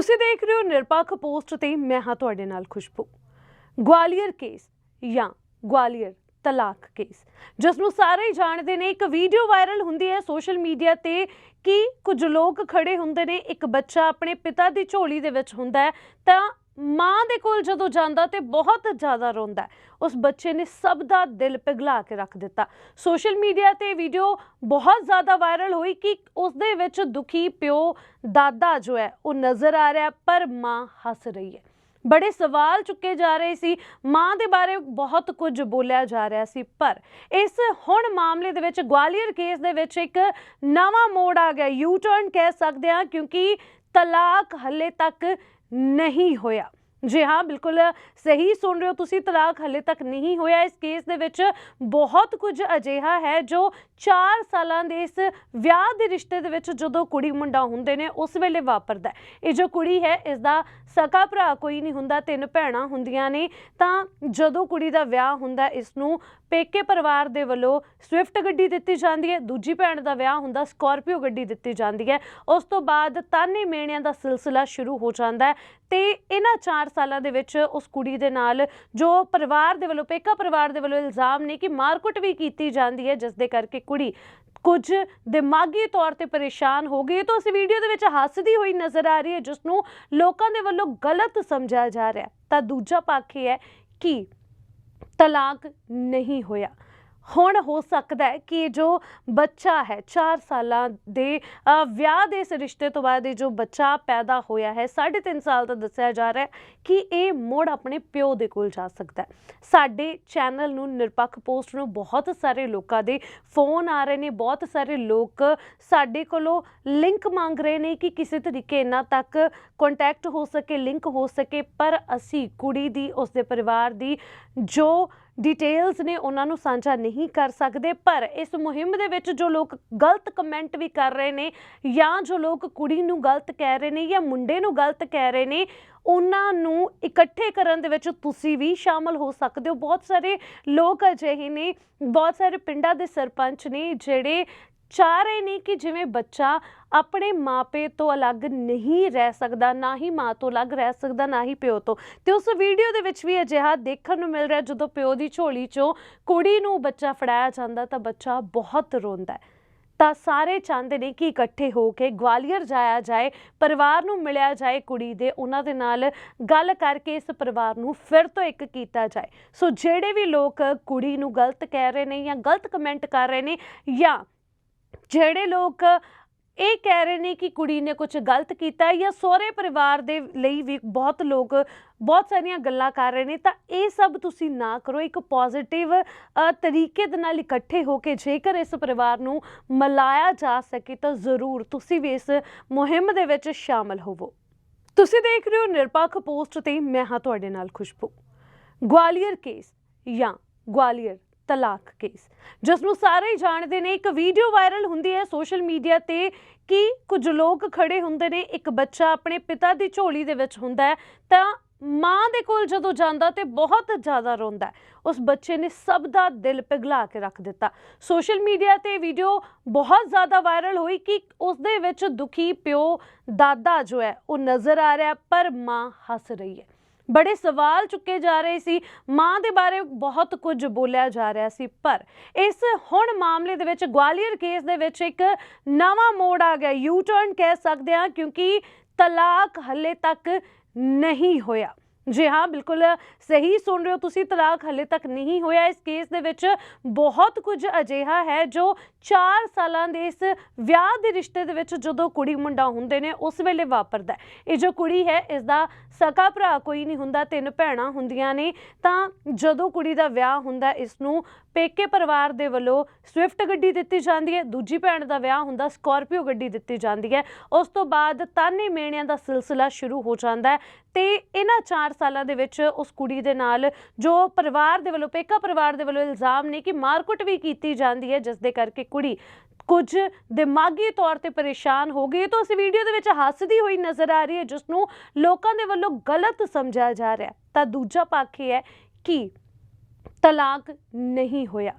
ਤੁਸੀਂ ਦੇਖ ਰਹੇ ਹੋ ਨਿਰਪੱਖ ਪੋਸਟ ਤੇ ਮੈਂ ਹਾਂ ਤੁਹਾਡੇ ਨਾਲ ਖੁਸ਼ਬੂ। ਗਵਾਲੀਅਰ ਕੇਸ ਜਾਂ ਗਵਾਲੀਅਰ ਤਲਾਕ ਕੇਸ। ਜਿਸ ਨੂੰ ਸਾਰੇ ਜਾਣਦੇ ਨੇ, ਇੱਕ ਵੀਡੀਓ ਵਾਇਰਲ ਹੁੰਦੀ ਹੈ ਸੋਸ਼ਲ ਮੀਡੀਆ ਤੇ ਕਿ ਕੁਝ ਲੋਕ ਖੜੇ ਹੁੰਦੇ ਨੇ, ਇੱਕ ਬੱਚਾ ਆਪਣੇ ਪਿਤਾ ਦੀ ਝੋਲੀ ਦੇ ਵਿੱਚ ਹੁੰਦਾ ਹੈ, ਤਾਂ ਮਾਂ ਦੇ ਕੋਲ ਜਦੋਂ ਜਾਂਦਾ ਤੇ ਬਹੁਤ ਜ਼ਿਆਦਾ ਰੋਂਦਾ ਉਸ ਬੱਚੇ ਨੇ ਸਭ ਦਾ ਦਿਲ ਪਿਘਲਾ ਕੇ ਰੱਖ ਦਿੱਤਾ। ਸੋਸ਼ਲ ਮੀਡੀਆ ਤੇ ਵੀਡੀਓ ਬਹੁਤ ਜ਼ਿਆਦਾ ਵਾਇਰਲ ਹੋਈ ਕਿ ਉਸ ਦੇ ਵਿੱਚ ਦੁਖੀ ਪਿਓ, ਦਾਦਾ ਜੋ ਹੈ, ਉਹ ਨਜ਼ਰ ਆ ਰਿਹਾ ਪਰ ਮਾਂ ਹੱਸ ਰਹੀ ਹੈ। ਬੜੇ ਸਵਾਲ ਚੁੱਕੇ ਜਾ ਰਹੇ ਸੀ। ਮਾਂ ਦੇ ਬਾਰੇ ਬਹੁਤ ਕੁਝ ਬੋਲਿਆ ਜਾ ਰਿਹਾ ਸੀ, ਪਰ ਇਸ ਹੁਣ ਮਾਮਲੇ ਦੇ ਵਿੱਚ ਗਵਾਲੀਅਰ ਕੇਸ ਦੇ ਵਿੱਚ ਇੱਕ ਨਵਾਂ ਮੋੜ ਆ ਗਿਆ। ਯੂ ਟਰਨ ਕਹਿ ਸਕਦੇ ਹਾਂ, ਕਿਉਂਕਿ ਤਲਾਕ ਹੱਲੇ ਤੱਕ ਨਹੀਂ ਹੋਇਆ। ਜੀ ਹਾਂ, ਬਿਲਕੁਲ ਸਹੀ ਸੁਣ ਰਹੇ ਹੋ ਤੁਸੀਂ, ਤਲਾਕ ਹਲੇ ਤੱਕ ਨਹੀਂ ਹੋਇਆ। ਇਸ ਕੇਸ ਦੇ ਵਿੱਚ ਬਹੁਤ ਕੁਝ ਅਜਿਹਾ ਹੈ ਜੋ 4 ਸਾਲਾਂ ਦੇ ਇਸ ਵਿਆਹ ਦੇ ਰਿਸ਼ਤੇ ਦੇ ਵਿੱਚ ਜਦੋਂ ਕੁੜੀ ਮੁੰਡਾ ਹੁੰਦੇ ਨੇ, ਉਸ ਵੇਲੇ ਵਾਪਰਦਾ ਇਹ ਜੋ ਕੁੜੀ ਹੈ, ਇਸ ਦਾ ਸਕਾ ਭਰਾ ਕੋਈ ਨਹੀਂ ਹੁੰਦਾ, ਤਿੰਨ ਭੈਣਾਂ ਹੁੰਦੀਆਂ ਨੇ, ਤਾਂ ਜਦੋਂ ਕੁੜੀ ਦਾ ਵਿਆਹ ਹੁੰਦਾ ਇਸ ਨੂੰ ਪੇਕੇ ਪਰਿਵਾਰ ਦੇ ਵੱਲੋਂ ਸਵਿਫਟ ਗੱਡੀ ਦਿੱਤੀ ਜਾਂਦੀ ਹੈ, ਦੂਜੀ ਭੈਣ ਦਾ ਵਿਆਹ ਹੁੰਦਾ, ਸਕਾਰਪੀਓ ਗੱਡੀ ਦਿੱਤੀ ਜਾਂਦੀ ਹੈ, ਉਸ ਤੋਂ ਬਾਅਦ ਤਾਨੇ ਮੇਣਿਆਂ ਦਾ ਸਿਲਸਿਲਾ ਸ਼ੁਰੂ ਹੋ ਜਾਂਦਾ ਹੈ ਤੇ ਇਹਨਾਂ 4 ਸਾਲਾਂ ਦੇ ਵਿੱਚ ਉਸ ਕੁੜੀ ਦੇ ਨਾਲ ਜੋ ਪਰਿਵਾਰ ਦੇ ਵੱਲੋਂ, ਪੇਕਾ ਪਰਿਵਾਰ ਦੇ ਵੱਲੋਂ ਇਲਜ਼ਾਮ ਨੇ ਕਿ ਮਾਰਕੁੱਟ ਵੀ ਕੀਤੀ ਜਾਂਦੀ ਹੈ ਜਿਸ ਦੇ ਕਰਕੇ ਕੁੜੀ ਕੁਝ ਦਿਮਾਗੀ ਤੌਰ ਤੇ ਪਰੇਸ਼ਾਨ ਹੋ ਗਈ ਤਾਂ ਉਸ ਵੀਡੀਓ ਦੇ ਵਿੱਚ ਹੱਸਦੀ ਹੋਈ ਨਜ਼ਰ ਆ ਰਹੀ ਹੈ ਜਿਸ ਨੂੰ ਲੋਕਾਂ ਦੇ ਵੱਲੋਂ ਗਲਤ ਸਮਝਿਆ ਜਾ ਰਿਹਾ ਤਾਂ ਦੂਜਾ ਪੱਖ ਇਹ ਹੈ ਕਿ ਤਲਾਕ ਨਹੀਂ ਹੋਇਆ। ਹੁਣ ਹੋ ਸਕਦਾ ਹੈ ਕਿ ਜੋ ਬੱਚਾ ਹੈ 4 ਸਾਲਾਂ ਦੇ ਵਿਆਹ ਦੇ ਇਸ ਰਿਸ਼ਤੇ ਤੋਂ ਬਾਅਦ ਇਹ ਜੋ ਬੱਚਾ ਪੈਦਾ ਹੋਇਆ ਹੈ 3.5 ਸਾਲ ਦਾ ਦੱਸਿਆ ਜਾ ਰਿਹਾ ਹੈ ਕਿ ਇਹ ਮੁੜ ਆਪਣੇ ਪਿਓ ਦੇ ਕੋਲ ਜਾ ਸਕਦਾ ਹੈ। ਸਾਡੇ ਚੈਨਲ ਨੂੰ, ਨਿਰਪੱਖ ਪੋਸਟ ਨੂੰ ਬਹੁਤ ਸਾਰੇ ਲੋਕਾਂ ਦੇ ਫੋਨ ਆ ਰਹੇ ਨੇ, ਬਹੁਤ ਸਾਰੇ ਲੋਕ ਸਾਡੇ ਕੋਲੋਂ ਲਿੰਕ ਮੰਗ ਰਹੇ ਨੇ ਕਿ ਕਿਸੇ ਤਰੀਕੇ ਇਹਨਾਂ ਤੱਕ ਕੰਟੈਕਟ ਹੋ ਸਕੇ, ਲਿੰਕ ਹੋ ਸਕੇ, ਪਰ ਅਸੀਂ ਕੁੜੀ ਦੀ, ਉਸਦੇ ਪਰਿਵਾਰ ਦੀ ਜੋ ਡਿਟੇਲਸ ਨੇ ਉਹਨਾਂ ਨੂੰ ਸਾਂਝਾ ਨਹੀਂ ਕਰ ਸਕਦੇ, ਪਰ ਇਸ ਮੁਹਿੰਮ ਦੇ ਵਿੱਚ ਜੋ ਲੋਕ ਗਲਤ ਕਮੈਂਟ ਵੀ ਕਰ ਰਹੇ ਨੇ ਜਾਂ ਜੋ ਲੋਕ ਕੁੜੀ ਨੂੰ ਗਲਤ ਕਹਿ ਰਹੇ ਨੇ ਜਾਂ ਮੁੰਡੇ ਨੂੰ ਗਲਤ ਕਹਿ ਰਹੇ ਨੇ, ਉਹਨਾਂ ਨੂੰ ਇਕੱਠੇ ਕਰਨ ਦੇ ਵਿੱਚ ਤੁਸੀਂ ਵੀ ਸ਼ਾਮਲ ਹੋ ਸਕਦੇ ਹੋ। ਬਹੁਤ ਸਾਰੇ ਲੋਕ ਅਜਿਹੇ ਨੇ, ਬਹੁਤ ਸਾਰੇ ਪਿੰਡਾਂ ਦੇ ਸਰਪੰਚ ਨੇ ਜਿਹੜੇ ਚਾਹ ਰਹੇ ਨੇ ਕਿ ਜਿਵੇਂ ਬੱਚਾ ਆਪਣੇ ਮਾਪੇ ਤੋਂ ਅਲੱਗ ਨਹੀਂ ਰਹਿ ਸਕਦਾ, ਨਾ ਹੀ ਮਾਂ ਤੋਂ ਅਲੱਗ ਰਹਿ ਸਕਦਾ, ਨਾ ਹੀ ਪਿਓ ਤੋਂ। ਤੇ ਉਸ ਵੀਡੀਓ ਦੇ ਵਿੱਚ ਵੀ ਅਜਿਹਾ ਦੇਖਣ ਨੂੰ ਮਿਲ ਰਿਹਾ, ਜਦੋਂ ਪਿਓ ਦੀ ਝੋਲੀ 'ਚੋਂ ਕੁੜੀ ਨੂੰ ਬੱਚਾ ਫੜਾਇਆ ਜਾਂਦਾ, ਤਾਂ ਬੱਚਾ ਬਹੁਤ ਰੋਂਦਾ ਹੈ। ਤਾਂ ਸਾਰੇ ਚਾਹੁੰਦੇ ਨੇ ਕਿ ਇਕੱਠੇ ਹੋ ਕੇ ਗਵਾਲੀਅਰ ਜਾਇਆ ਜਾਏ, ਪਰਿਵਾਰ ਨੂੰ ਮਿਲਿਆ ਜਾਏ ਕੁੜੀ ਦੇ, ਉਹਨਾਂ ਦੇ ਨਾਲ ਗੱਲ ਕਰਕੇ ਇਸ ਪਰਿਵਾਰ ਨੂੰ ਫਿਰ ਤੋਂ ਇੱਕ ਕੀਤਾ ਜਾਏ। ਸੋ ਜਿਹੜੇ ਵੀ ਲੋਕ ਕੁੜੀ ਨੂੰ ਗਲਤ ਕਹਿ ਰਹੇ ਨੇ ਜਾਂ ਗਲਤ ਕਮੈਂਟ ਕਰ ਰਹੇ ਨੇ ਜਾਂ ਜਿਹੜੇ ਲੋਕ ਇਹ ਕਹਿ ਰਹੇ ਨੇ ਕਿ ਕੁੜੀ ਨੇ ਕੁਝ ਗਲਤ ਕੀਤਾ ਜਾਂ ਸਹੁਰੇ ਪਰਿਵਾਰ ਦੇ ਲਈ ਵੀ ਬਹੁਤ ਲੋਕ ਬਹੁਤ ਸਾਰੀਆਂ ਗੱਲਾਂ ਕਰ ਰਹੇ ਨੇ, ਤਾਂ ਇਹ ਸਭ ਤੁਸੀਂ ਨਾ ਕਰੋ। ਇੱਕ ਪੋਜ਼ਿਟਿਵ ਤਰੀਕੇ ਦੇ ਨਾਲ ਇਕੱਠੇ ਹੋ ਕੇ ਜੇਕਰ ਇਸ ਪਰਿਵਾਰ ਨੂੰ ਮਲਾਇਆ ਜਾ ਸਕੇ, ਤਾਂ ਜ਼ਰੂਰ ਤੁਸੀਂ ਵੀ ਇਸ ਮੁਹਿੰਮ ਦੇ ਵਿੱਚ ਸ਼ਾਮਲ ਹੋਵੋ। ਤੁਸੀਂ ਦੇਖ ਰਹੇ ਹੋ ਨਿਰਪੱਖ ਪੋਸਟ ਤੇ ਮੈਂ ਹਾਂ ਤੁਹਾਡੇ ਨਾਲ ਖੁਸ਼ਬੂ। ਗਵਾਲੀਅਰ ਕੇਸ ਜਾਂ ਗਵਾਲੀਅਰ ਤਲਾਕ ਕੇਸ। ਜਿਸ ਨੂੰ ਸਾਰੇ ਜਾਣਦੇ ਨੇ, ਇੱਕ ਵੀਡੀਓ ਵਾਇਰਲ ਹੁੰਦੀ ਹੈ ਸੋਸ਼ਲ ਮੀਡੀਆ ਤੇ ਕਿ ਕੁਝ ਲੋਕ ਖੜੇ ਹੁੰਦੇ ਨੇ, ਇੱਕ ਬੱਚਾ ਆਪਣੇ ਪਿਤਾ ਦੀ ਝੋਲੀ ਦੇ ਵਿੱਚ ਹੁੰਦਾ ਹੈ, ਤਾਂ ਮਾਂ ਦੇ ਕੋਲ ਜਦੋਂ ਜਾਂਦਾ ਤੇ ਬਹੁਤ ਜ਼ਿਆਦਾ ਰੋਂਦਾ ਉਸ ਬੱਚੇ ਨੇ ਸਭ ਦਾ ਦਿਲ ਪਿਘਲਾ ਕੇ ਰੱਖ ਦਿੱਤਾ। ਸੋਸ਼ਲ ਮੀਡੀਆ ਤੇ ਵੀਡੀਓ ਬਹੁਤ ਜ਼ਿਆਦਾ ਵਾਇਰਲ ਹੋਈ ਕਿ ਉਸ ਦੇ ਵਿੱਚ ਦੁਖੀ ਪਿਓ, ਦਾਦਾ ਜੋ ਹੈ, ਉਹ ਨਜ਼ਰ ਆ ਰਿਹਾ ਪਰ ਮਾਂ ਹੱਸ ਰਹੀ ਹੈ। ਬੜੇ ਸਵਾਲ ਚੁੱਕੇ ਜਾ ਰਹੇ ਸੀ। ਮਾਂ ਦੇ ਬਾਰੇ ਬਹੁਤ ਕੁਝ ਬੋਲਿਆ ਜਾ ਰਿਹਾ ਸੀ, ਪਰ ਇਸ ਹੁਣ ਮਾਮਲੇ ਦੇ ਵਿੱਚ ਗਵਾਲੀਅਰ ਕੇਸ ਦੇ ਵਿੱਚ ਇੱਕ ਨਵਾਂ ਮੋੜ ਆ ਗਿਆ। ਯੂ ਟਰਨ ਕਹਿ ਸਕਦੇ ਹਾਂ, ਕਿਉਂਕਿ ਤਲਾਕ ਹੱਲੇ ਤੱਕ ਨਹੀਂ ਹੋਇਆ। ਜੀ ਹਾਂ, ਬਿਲਕੁਲ ਸਹੀ ਸੁਣ ਰਹੇ ਹੋ ਤੁਸੀਂ, ਤਲਾਕ ਹਲੇ ਤੱਕ ਨਹੀਂ ਹੋਇਆ। ਇਸ ਕੇਸ ਦੇ ਵਿੱਚ ਬਹੁਤ ਕੁਝ ਅਜਿਹਾ ਹੈ ਜੋ 4 ਸਾਲਾਂ ਦੇ ਇਸ ਵਿਆਹ ਦੇ ਰਿਸ਼ਤੇ ਦੇ ਵਿੱਚ ਜਦੋਂ ਕੁੜੀ ਮੁੰਡਾ ਹੁੰਦੇ ਨੇ, ਉਸ ਵੇਲੇ ਵਾਪਰਦਾ ਇਹ ਜੋ ਕੁੜੀ ਹੈ, ਇਸ ਦਾ ਸਕਾ ਭਰਾ ਕੋਈ ਨਹੀਂ ਹੁੰਦਾ, ਤਿੰਨ ਭੈਣਾਂ ਹੁੰਦੀਆਂ ਨੇ, ਤਾਂ ਜਦੋਂ ਕੁੜੀ ਦਾ ਵਿਆਹ ਹੁੰਦਾ ਇਸ ਨੂੰ ਪੇਕੇ ਪਰਿਵਾਰ ਦੇ ਵੱਲੋਂ ਸਵਿਫਟ ਗੱਡੀ ਦਿੱਤੀ ਜਾਂਦੀ ਹੈ, ਦੂਜੀ ਭੈਣ ਦਾ ਵਿਆਹ ਹੁੰਦਾ, ਸਕਾਰਪੀਓ ਗੱਡੀ ਦਿੱਤੀ ਜਾਂਦੀ ਹੈ। ਉਸ ਤੋਂ ਬਾਅਦ ਤਾਨੇ ਮੇਣਿਆਂ ਦਾ ਸਿਲਸਿਲਾ ਸ਼ੁਰੂ ਹੋ ਜਾਂਦਾ ਹੈ ਤੇ ਇਹਨਾਂ 4 ਸਾਲਾਂ ਦੇ ਵਿੱਚ ਉਸ ਕੁੜੀ ਦੇ ਨਾਲ ਜੋ ਪਰਿਵਾਰ ਦੇ ਵੱਲੋਂ, ਪੇਕਾ ਪਰਿਵਾਰ ਦੇ ਵੱਲੋਂ ਇਲਜ਼ਾਮ ਨੇ ਕਿ ਮਾਰਕੁੱਟ ਵੀ ਕੀਤੀ ਜਾਂਦੀ ਹੈ ਜਿਸ ਦੇ ਕਰਕੇ ਕੁੜੀ ਕੁਝ ਦਿਮਾਗੀ ਤੌਰ ਤੇ ਪਰੇਸ਼ਾਨ ਹੋ ਗਈ ਹੈ ਤਾਂ ਉਸ ਵੀਡੀਓ ਦੇ ਵਿੱਚ ਹੱਸਦੀ ਹੋਈ ਨਜ਼ਰ ਆ ਰਹੀ ਹੈ ਜਿਸ ਨੂੰ ਲੋਕਾਂ ਦੇ ਵੱਲੋਂ ਗਲਤ ਸਮਝਿਆ ਜਾ ਰਿਹਾ ਤਾਂ ਦੂਜਾ ਪੱਖ ਇਹ ਹੈ ਕਿ ਤਲਾਕ ਨਹੀਂ ਹੋਇਆ।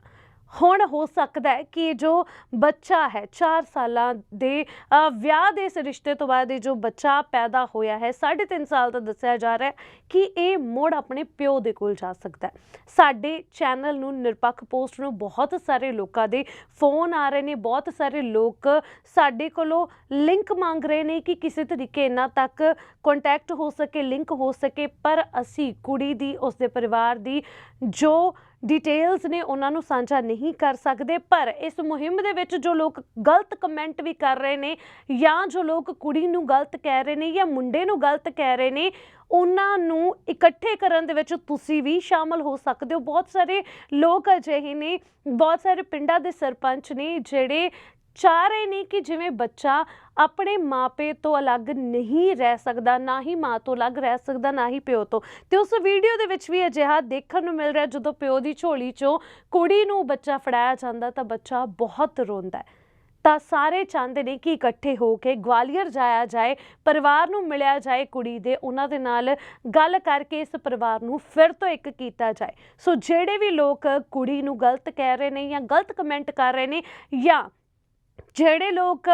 ਹੁਣ ਹੋ ਸਕਦਾ ਹੈ ਕਿ ਇਹ ਜੋ ਬੱਚਾ ਹੈ 4 ਸਾਲਾਂ ਦੇ ਵਿਆਹ ਦੇ ਇਸ ਰਿਸ਼ਤੇ ਤੋਂ ਬਾਅਦ ਇਹ ਜੋ ਬੱਚਾ ਪੈਦਾ ਹੋਇਆ ਹੈ 3.5 ਸਾਲ ਦਾ ਦੱਸਿਆ ਜਾ ਰਿਹਾ ਹੈ ਕਿ ਇਹ ਮੁੜ ਆਪਣੇ ਪਿਓ ਦੇ ਕੋਲ ਜਾ ਸਕਦਾ ਹੈ। ਸਾਡੇ ਚੈਨਲ ਨੂੰ, ਨਿਰਪੱਖ ਪੋਸਟ ਨੂੰ ਬਹੁਤ ਸਾਰੇ ਲੋਕਾਂ ਦੇ ਫੋਨ ਆ ਰਹੇ ਨੇ, ਬਹੁਤ ਸਾਰੇ ਲੋਕ ਸਾਡੇ ਕੋਲੋਂ ਲਿੰਕ ਮੰਗ ਰਹੇ ਨੇ ਕਿ ਕਿਸੇ ਤਰੀਕੇ ਇਹਨਾਂ ਤੱਕ ਕੰਟੈਕਟ ਹੋ ਸਕੇ, ਲਿੰਕ ਹੋ ਸਕੇ, ਪਰ ਅਸੀਂ ਕੁੜੀ ਦੀ, ਉਸਦੇ ਪਰਿਵਾਰ ਦੀ ਜੋ ਡਿਟੇਲਸ ਨੇ ਉਹਨਾਂ ਨੂੰ ਸਾਂਝਾ ਨਹੀਂ ਕਰ ਸਕਦੇ, ਪਰ ਇਸ ਮੁਹਿੰਮ ਦੇ ਵਿੱਚ ਜੋ ਲੋਕ ਗਲਤ ਕਮੈਂਟ ਵੀ ਕਰ ਰਹੇ ਨੇ ਜਾਂ ਜੋ ਲੋਕ ਕੁੜੀ ਨੂੰ ਗਲਤ ਕਹਿ ਰਹੇ ਨੇ ਜਾਂ ਮੁੰਡੇ ਨੂੰ ਗਲਤ ਕਹਿ ਰਹੇ ਨੇ, ਉਹਨਾਂ ਨੂੰ ਇਕੱਠੇ ਕਰਨ ਦੇ ਵਿੱਚ ਤੁਸੀਂ ਵੀ ਸ਼ਾਮਲ ਹੋ ਸਕਦੇ ਹੋ। ਬਹੁਤ ਸਾਰੇ ਲੋਕ ਅਜਿਹੇ ਨੇ, ਬਹੁਤ ਸਾਰੇ ਪਿੰਡਾਂ ਦੇ ਸਰਪੰਚ ਨੇ ਜਿਹੜੇ ਚਾਹ ਰਹੇ ਨੇ ਕਿ ਜਿਵੇਂ ਬੱਚਾ ਆਪਣੇ ਮਾਪੇ ਤੋਂ ਅਲੱਗ ਨਹੀਂ ਰਹਿ ਸਕਦਾ, ਨਾ ਹੀ ਮਾਂ ਤੋਂ ਅਲੱਗ ਰਹਿ ਸਕਦਾ, ਨਾ ਹੀ ਪਿਓ ਤੋਂ। ਤੇ ਉਸ ਵੀਡੀਓ ਦੇ ਵਿੱਚ ਵੀ ਅਜਿਹਾ ਦੇਖਣ ਨੂੰ ਮਿਲ ਰਿਹਾ, ਜਦੋਂ ਪਿਓ ਦੀ ਝੋਲੀ 'ਚੋਂ ਕੁੜੀ ਨੂੰ ਬੱਚਾ ਫੜਾਇਆ ਜਾਂਦਾ, ਤਾਂ ਬੱਚਾ ਬਹੁਤ ਰੋਂਦਾ ਹੈ। ਤਾਂ ਸਾਰੇ ਚਾਹੁੰਦੇ ਨੇ ਕਿ ਇਕੱਠੇ ਹੋ ਕੇ ਗਵਾਲੀਅਰ ਜਾਇਆ ਜਾਏ, ਪਰਿਵਾਰ ਨੂੰ ਮਿਲਿਆ ਜਾਏ ਕੁੜੀ ਦੇ, ਉਹਨਾਂ ਦੇ ਨਾਲ ਗੱਲ ਕਰਕੇ ਇਸ ਪਰਿਵਾਰ ਨੂੰ ਫਿਰ ਤੋਂ ਇੱਕ ਕੀਤਾ ਜਾਏ। ਸੋ ਜਿਹੜੇ ਵੀ ਲੋਕ ਕੁੜੀ ਨੂੰ ਗਲਤ ਕਹਿ ਰਹੇ ਨੇ ਜਾਂ ਗਲਤ ਕਮੈਂਟ ਕਰ ਰਹੇ ਨੇ ਜਾਂ ਜਿਹੜੇ ਲੋਕ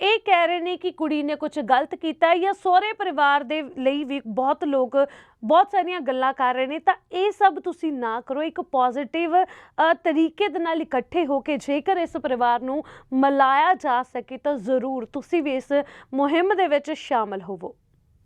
ਇਹ ਕਹਿ ਰਹੇ ਨੇ ਕਿ ਕੁੜੀ ਨੇ ਕੁਝ ਗਲਤ ਕੀਤਾ ਜਾਂ ਸਹੁਰੇ ਪਰਿਵਾਰ ਦੇ ਲਈ ਵੀ ਬਹੁਤ ਲੋਕ ਬਹੁਤ ਸਾਰੀਆਂ ਗੱਲਾਂ ਕਰ ਰਹੇ ਨੇ, ਤਾਂ ਇਹ ਸਭ ਤੁਸੀਂ ਨਾ ਕਰੋ। ਇੱਕ ਪੋਜ਼ਿਟਿਵ ਤਰੀਕੇ ਦੇ ਨਾਲ ਇਕੱਠੇ ਹੋ ਕੇ ਜੇਕਰ ਇਸ ਪਰਿਵਾਰ ਨੂੰ ਮਲਾਇਆ ਜਾ ਸਕੇ ਤਾਂ ਜ਼ਰੂਰ ਤੁਸੀਂ ਵੀ ਇਸ ਮੁਹਿੰਮ ਦੇ ਵਿੱਚ ਸ਼ਾਮਲ ਹੋਵੋ।